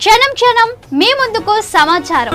క్షణం క్షణం మీ ముందుకు సమాచారం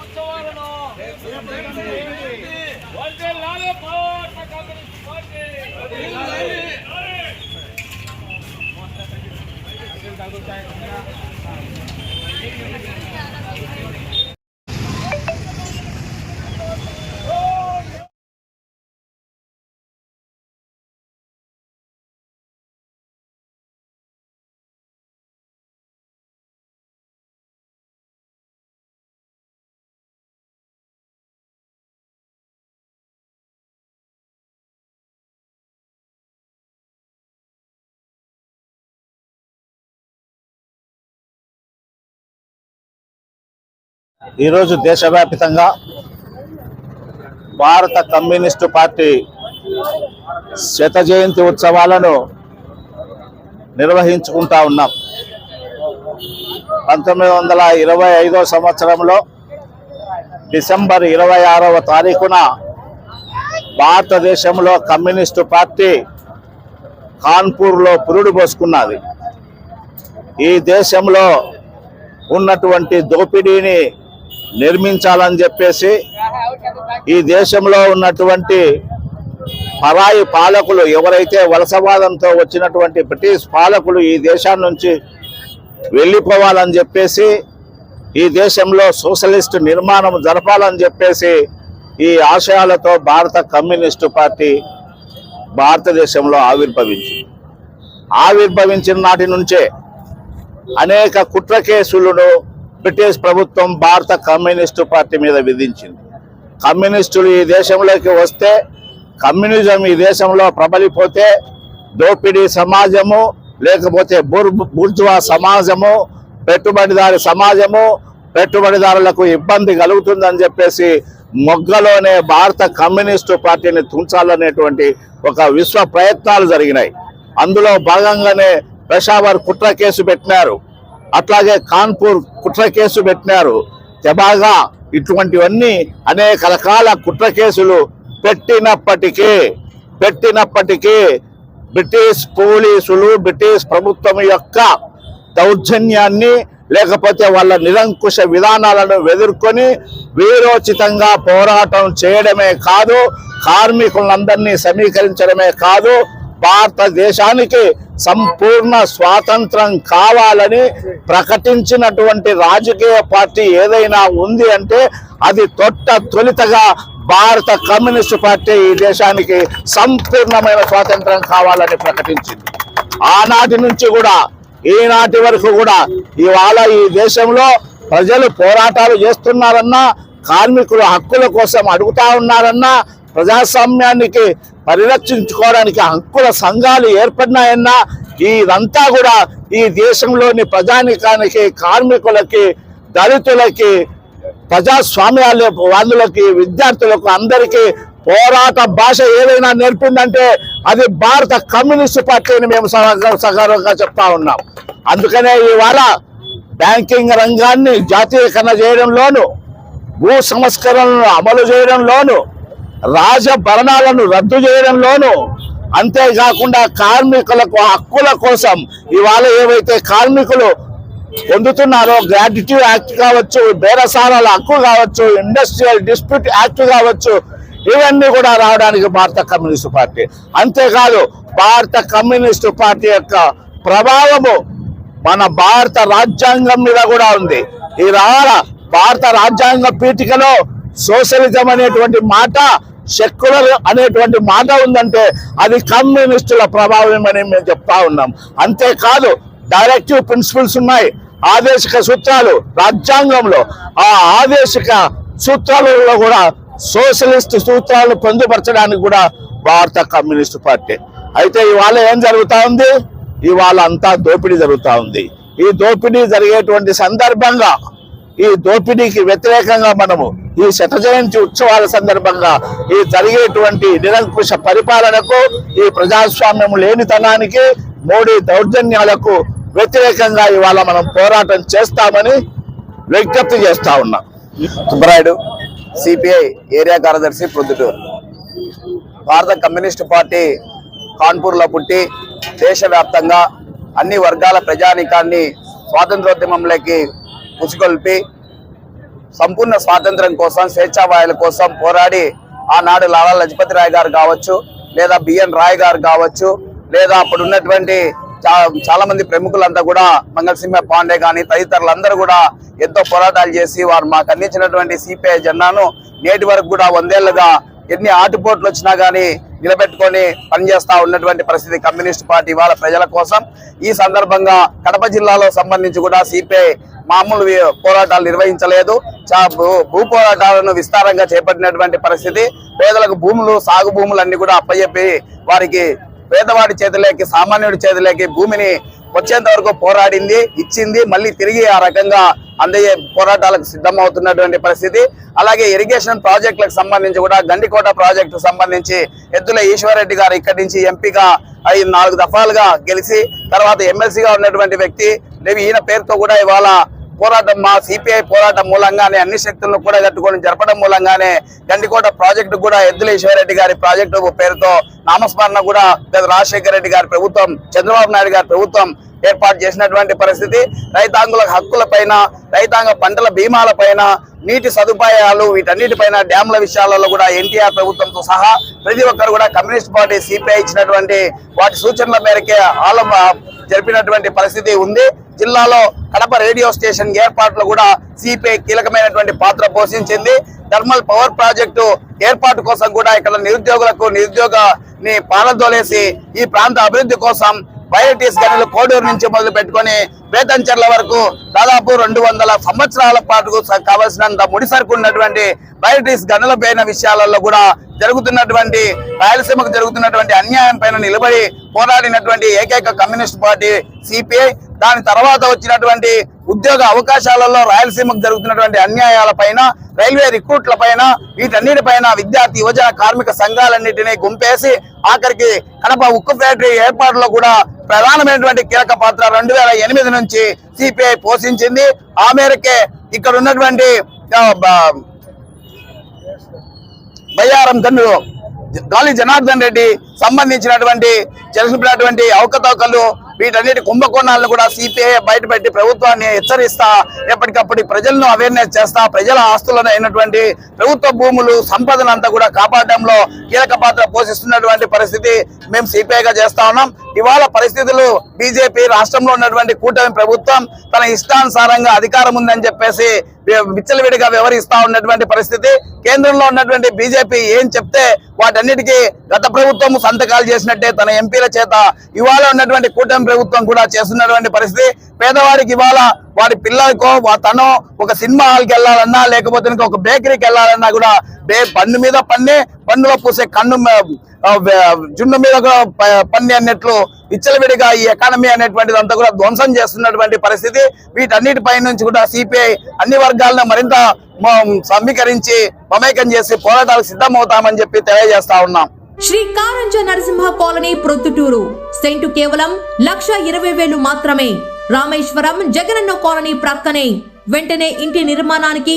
ఉత్సవాలను భారత కమ్యూనిస్ట్ పార్టీ ఈరోజు దేశవ్యాప్తంగా భారత కమ్యూనిస్టు పార్టీ శత జయంతి ఉత్సవాలను నిర్వహించుకుంటా ఉన్నాం. పంతొమ్మిది వందల ఇరవై ఐదో సంవత్సరంలో డిసెంబర్ ఇరవై ఆరవ తారీఖున భారతదేశంలో కమ్యూనిస్టు పార్టీ కాన్పూర్లో పురుడు పోసుకున్నది. ఈ దేశంలో ఉన్నటువంటి దోపిడీని నిర్మించాలని చెప్పేసి ఈ దేశంలో ఉన్నటువంటి పరాయి పాలకులు ఎవరైతే వలసవాదంతో వచ్చినటువంటి బ్రిటిష్ పాలకులు ఈ దేశాన్ని నుంచి వెళ్ళిపోవాలని చెప్పేసి ఈ దేశంలో సోషలిస్ట్ నిర్మాణం జరపాలని చెప్పేసి ఈ ఆశయాలతో భారత కమ్యూనిస్టు పార్టీ భారతదేశంలో ఆవిర్భవించింది. ఆవిర్భవించిన నాటి నుంచే అనేక కుట్ర కేసులను బ్రిటిష్ ప్రభుత్వం భారత కమ్యూనిస్టు పార్టీ మీద విధించింది. కమ్యూనిస్టులు ఈ దేశంలోకి వస్తే కమ్యూనిజం ఈ దేశంలో ప్రబలిపోతే దోపిడీ సమాజము లేకపోతే బుర్ బుర్జువా సమాజము పెట్టుబడిదారి సమాజము పెట్టుబడిదారులకు ఇబ్బంది కలుగుతుందని చెప్పేసి మొగ్గలోనే భారత కమ్యూనిస్టు పార్టీని తుంచాలనేటువంటి ఒక విశ్వ ప్రయత్నాలు జరిగినాయి. అందులో భాగంగానే పెషావర్ కుట్ర కేసు పెట్టినారు. అట్లాగే కాన్పూర్ కుట్ర కేసు పెట్టినారు. తెబాగా ఇటువంటివన్నీ అనేక రకాల కుట్ర కేసులు పెట్టినప్పటికీ పెట్టినప్పటికీ బ్రిటిష్ పోలీసులు బ్రిటిష్ ప్రభుత్వం యొక్క దౌర్జన్యాన్ని లేకపోతే వాళ్ళ నిరంకుశ విధానాలను ఎదుర్కొని వీరోచితంగా పోరాటం చేయడమే కాదు కార్మికులందరినీ సమీకరించడమే కాదు భారతదేశానికి సంపూర్ణ స్వాతంత్రం కావాలని ప్రకటించినటువంటి రాజకీయ పార్టీ ఏదైనా ఉంది అంటే అది తొట్ట తొలితగా భారత కమ్యూనిస్టు పార్టీ ఈ దేశానికి సంపూర్ణమైన స్వాతంత్రం కావాలని ప్రకటించింది. ఆనాటి నుంచి కూడా ఈనాటి వరకు కూడా ఇవాళ ఈ దేశంలో ప్రజలు పోరాటాలు చేస్తున్నారన్నా కార్మికుల హక్కుల కోసం అడుగుతా ఉన్నారన్నా ప్రజాస్వామ్యానికి పరిరక్షించుకోవడానికి హక్కుల సంఘాలు ఏర్పడినాయన్నా ఇదంతా కూడా ఈ దేశంలోని ప్రజానికానికి కార్మికులకి దళితులకి ప్రజాస్వామ్యాల వాళ్ళకి విద్యార్థులకు అందరికీ పోరాట భాష ఏదైనా నేర్పిందంటే అది భారత కమ్యూనిస్ట్ పార్టీని మేము సగర్వంగా చెప్తా ఉన్నాం. అందుకనే ఇవాళ బ్యాంకింగ్ రంగాన్ని జాతీయకరణ చేయడంలోను భూ సంస్కరణలను అమలు చేయడంలోను రాజభరణాలను రద్దు చేయడంలోనూ అంతేకాకుండా కార్మికులకు హక్కుల కోసం ఇవాళ ఏవైతే కార్మికులు పొందుతున్నారో గ్రాట్యుటీ యాక్ట్ కావచ్చు బేరసారాల హక్కు కావచ్చు ఇండస్ట్రియల్ డిస్ప్యూట్ యాక్ట్ కావచ్చు ఇవన్నీ కూడా రావడానికి భారత కమ్యూనిస్టు పార్టీ. అంతేకాదు భారత కమ్యూనిస్టు పార్టీ యొక్క ప్రభావము మన భారత రాజ్యాంగం మీద కూడా ఉంది. ఈ రావాల భారత రాజ్యాంగ పీఠికలో సోషలిజం అనేటువంటి మాట సెక్యులర్ అనేటువంటి మాట ఉందంటే అది కమ్యూనిస్టుల ప్రభావం అని మేము చెప్తా ఉన్నాం. అంతేకాదు డైరెక్టివ్ ప్రిన్సిపల్స్ ఉన్నాయి. ఆదేశిక సూత్రాలు రాజ్యాంగంలో. ఆ ఆదేశిక సూత్రాలలో కూడా సోషలిస్ట్ సూత్రాలను పొందుపరచడానికి కూడా భారత కమ్యూనిస్ట్ పార్టీ. అయితే ఇవాళ ఏం జరుగుతూ ఉంది? ఇవాళ అంతా దోపిడీ జరుగుతూ ఉంది. ఈ దోపిడీ జరిగేటువంటి సందర్భంగా ఈ దోపిడీకి వ్యతిరేకంగా మనము ఈ శత జయంతి ఉత్సవాల సందర్భంగా ఈ జరిగేటువంటి నిరంకుశ పరిపాలనకు ఈ ప్రజాస్వామ్యం లేనితనానికి మోడీ దౌర్జన్యాలకు వ్యతిరేకంగా ఇవాళ మనం పోరాటం చేస్తామని విజ్ఞప్తి చేస్తా ఉన్నాం. సుబ్బరాయుడు సిపిఐ ఏరియా కార్యదర్శి ప్రొద్దుటూరు భారత కమ్యూనిస్టు పార్టీ కాన్పూర్లో పుట్టి దేశవ్యాప్తంగా అన్ని వర్గాల ప్రజానీకాన్ని స్వాతంత్రోద్యమంలోకి పుసిగొల్పి సంపూర్ణ స్వాతంత్రం కోసం స్వేచ్ఛావాయుల కోసం పోరాడి ఆనాడు లాలా లజపతి రాయ్ గారు కావచ్చు లేదా బిఎన్ రాయ్ గారు కావచ్చు లేదా అప్పుడు ఉన్నటువంటి చా- చాలా మంది ప్రముఖులంతా కూడా మంగళసింహ పాండే కానీ తదితరులందరూ కూడా ఎంతో పోరాటాలు చేసి వారు మాకు అందించినటువంటి సిపిఐ జెండాను నేటి వరకు కూడా వందేళ్ళుగా ఎన్ని ఆటుపోట్లు వచ్చినా కానీ నిలబెట్టుకొని పనిచేస్తా ఉన్నటువంటి పరిస్థితి కమ్యూనిస్ట్ పార్టీ వాళ్ళ ప్రజల కోసం. ఈ సందర్భంగా కడప జిల్లాలో సంబంధించి కూడా సిపిఐ మామూలు పోరాటాలు నిర్వహించలేదు. చా- భూ- భూ పోరాటాలను విస్తారంగా చేపట్టినటువంటి పరిస్థితి. పేదలకు భూములు సాగు భూములు అన్ని కూడా అప్పచెప్పి వారికి పేదవాడి చేతిలోకి సామాన్యుడి చేతిలోకి భూమిని వచ్చేంత వరకు పోరాడింది ఇచ్చింది. మళ్ళీ తిరిగి ఆ రకంగా అందయ్యే పోరాటాలకు సిద్ధమవుతున్నటువంటి పరిస్థితి. అలాగే ఇరిగేషన్ ప్రాజెక్టులకు సంబంధించి కూడా గండికోట ప్రాజెక్టు సంబంధించి ఎద్దుల ఈశ్వరరెడ్డి గారు ఇక్కడి నుంచి ఎంపీగా ఐదు నాలుగు దఫాలుగా గెలిచి తర్వాత ఎమ్మెల్సీగా ఉన్నటువంటి వ్యక్తి ఈయన పేరుతో కూడా ఇవాళ పోరాటం మా సిపిఐ పోరాటం మూలంగానే అన్ని శక్తులను కూడా కట్టుకొని జరపడం మూలంగానే గండికోట ప్రాజెక్టు కూడా ఎద్దుల ఈశ్వరరెడ్డి గారి ప్రాజెక్టు పేరుతో నామస్మరణ కూడా గత రాజశేఖర రెడ్డి గారి ప్రభుత్వం చంద్రబాబు నాయుడు గారి ప్రభుత్వం ఏర్పాటు చేసినటువంటి పరిస్థితి. రైతాంగుల హక్కుల పైన రైతాంగ పంటల బీమాలపైన నీటి సదుపాయాలు వీటన్నిటిపైన డ్యామ్ల విషయాలలో కూడా ఎన్టీఆర్ ప్రభుత్వంతో సహా ప్రతి ఒక్కరు కూడా కమ్యూనిస్ట్ పార్టీ సిపిఐ ఇచ్చినటువంటి వాటి సూచనల మేరకే ఆలం జరిపినటువంటి పరిస్థితి ఉంది. జిల్లాలో కడప రేడియో స్టేషన్ ఏర్పాట్లు కూడా సిపిఐ కీలకమైనటువంటి పాత్ర పోషించింది. థర్మల్ పవర్ ప్రాజెక్టు ఏర్పాటు కోసం కూడా ఇక్కడ నిరుద్యోగులకు నిరుద్యోగని పాలదోలేసి ఈ ప్రాంత అభివృద్ధి కోసం బయోటీస్ గనులు కోడూరు నుంచి మొదలు పెట్టుకొని బేతంచెర్ల వరకు దాదాపు రెండు వందల సంవత్సరాల పాటు కావలసినంత ముడిసరుకు ఉన్నటువంటి బయోటీస్ గనుల పైన విషయాలలో కూడా జరుగుతున్నటువంటి రాయలసీమకు జరుగుతున్నటువంటి అన్యాయం పైన నిలబడి పోరాడినటువంటి ఏకైక కమ్యూనిస్ట్ పార్టీ సిపిఐ దాని తర్వాత వచ్చినటువంటి ఉద్యోగ అవకాశాలలో రాయలసీమకు జరుగుతున్నటువంటి అన్యాయాల పైన రైల్వే రిక్రూట్ల పైన వీటన్నిటిపైన విద్యార్థి యువజన కార్మిక సంఘాలన్నింటినీ గుంపేసి ఆఖరికి కడప ఉక్కు ఫ్యాక్టరీ ఏర్పాటులో కూడా ప్రధానమైనటువంటి కీలక పాత్ర రెండు వేల ఎనిమిది నుంచి సిపిఐ పోషించింది. ఆ మేరకే ఇక్కడ ఉన్నటువంటి బయ్యారం గన్ను గాలి జనార్దన్ రెడ్డి సంబంధించినటువంటి చేసినటువంటి అవకతవకలు వీటన్నిటి కుంభకోణాలను కూడా సిపిఐ బయటపెట్టి ప్రభుత్వాన్ని హెచ్చరిస్తా ఎప్పటికప్పుడు ప్రజలను అవేర్నెస్ చేస్తా ప్రజల ఆస్తులను అయినటువంటి ప్రభుత్వ భూములు సంపదనంతా కూడా కాపాడడంలో కీలక పాత్ర పోషిస్తున్నటువంటి పరిస్థితి మేము సిపిఐగా చేస్తా ఉన్నాం. ఇవాళ పరిస్థితులు బీజేపీ రాష్ట్రంలో ఉన్నటువంటి కూటమి ప్రభుత్వం తన ఇష్టానుసారంగా అధికారం ఉందని చెప్పేసి విచ్చలవిడిగా వ్యవహరిస్తా ఉన్నటువంటి పరిస్థితి. కేంద్రంలో ఉన్నటువంటి బీజేపీ ఏం చెప్తే వాటన్నిటికీ గత ప్రభుత్వం సంతకాలు చేసినట్టే తన ఎంపీల చేత ఇవాళ ఉన్నటువంటి కూటమి ప్రభుత్వం కూడా చేస్తున్నటువంటి పరిస్థితి. పేదవాడికి ఇవాళ వాడి పిల్లలకో వా- ఒక సినిమా హాల్కి వెళ్ళాలన్నా లేకపోతే ఒక బేకరీకి వెళ్ళాలన్నా కూడా బే పన్ను మీద పన్నే పన్నులో పూసే కన్ను జున్ను మీద కూడా పన్ను అన్నట్లు విచ్చలవిడిగా ఈ ఎకానమీ అనేటువంటిది అంతా కూడా ధ్వంసం చేస్తున్నటువంటి పరిస్థితి. వీటన్నిటిపై నుంచి కూడా సిపిఐ అన్ని వర్గాలను మరింత సమీకరించి మమేకం చేసి పోరాటాలకు సిద్ధమవుతామని చెప్పి తెలియజేస్తా ఉన్నాం. శ్రీ కారంజ నరసింహ కాలనీ ప్రొద్దుటూరు. సెంటు కేవలం లక్ష ఇరవై వేలు మాత్రమే. రామేశ్వరం జగనన్న కాలనీ ప్రక్కనే. వెంటనే ఇంటి నిర్మాణానికి